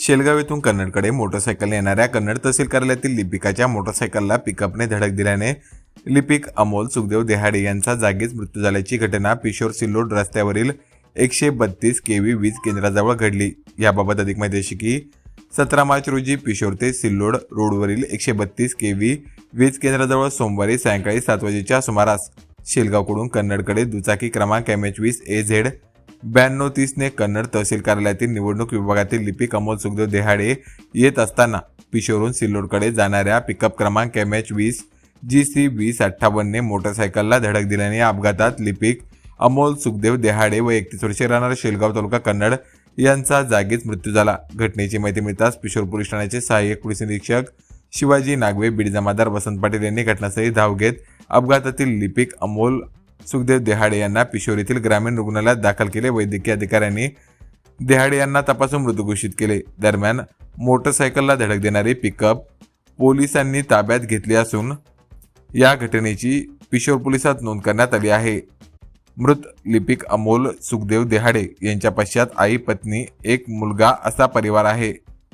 शेलगाव येथून कन्नडकडे मोटरसायकलने येणाऱ्या कन्नड तहसील कार्यालयातील लिपिकाच्या मोटरसायकलला पिकअपने धडक दिल्याने लिपिक अमोल सुखदेव देहाडे यांचा जागीच मृत्यू झाल्याची घटना पिशोर सिल्लोड रस्त्यावरील एकशे बत्तीस के व्ही वीज केंद्राजवळ घडली. याबाबत अधिक माहिती अशी की सतरा मार्च रोजी पिशोर ते सिल्लोड रोडवरील एकशे बत्तीस के व्ही वीज केंद्राजवळ सोमवारी सायंकाळी सात वाजेच्या सुमारास शेलगावकडून कन्नडकडे दुचाकी क्रमांक एम एच वीस ए झेड ब्याण्णव तीसने कन्नड तहसील कार्यालयातील निवडणूक विभागातील लिपिक अमोल सुखदेव देहाडे येत असताना पिशोरून सिल्लोडकडे जाणाऱ्या पिकअप क्रमांक एम एच वीस जी सी वीस अठ्ठावन्नने मोटरसायकलला धडक दिल्याने या अपघातात लिपिक अमोल सुखदेव देहाडे व एकतीस वर्षे राहणारा शेलगाव तालुका कन्नड यांचा जागीच मृत्यू झाला. घटनेची माहिती मिळताच पिशोर पोलीस ठाण्याचे सहाय्यक पोलीस निरीक्षक शिवाजी नागवे बीड जमादार वसंत पाटील यांनी घटनास्थळी धाव घेत अपघातातील लिपिक अमोल सुखदेव देहाडे यांना पिशोरीतील येथील ग्रामीण रुग्णालयात दाखल केले. वैद्यकीय अधिकाऱ्यांनी देहाडे यांना तपासून मृत घोषित केले. दरम्यान मोटरसायकलला धडक देणारी पिकअप पोलिसांनी ताब्यात घेतली असून या घटनेची पिशोर पोलिसात नोंद करण्यात आली आहे. मृत लिपिक अमोल सुखदेव देहाडे यांच्या पश्चात आई पत्नी एक मुलगा असा परिवार आहे.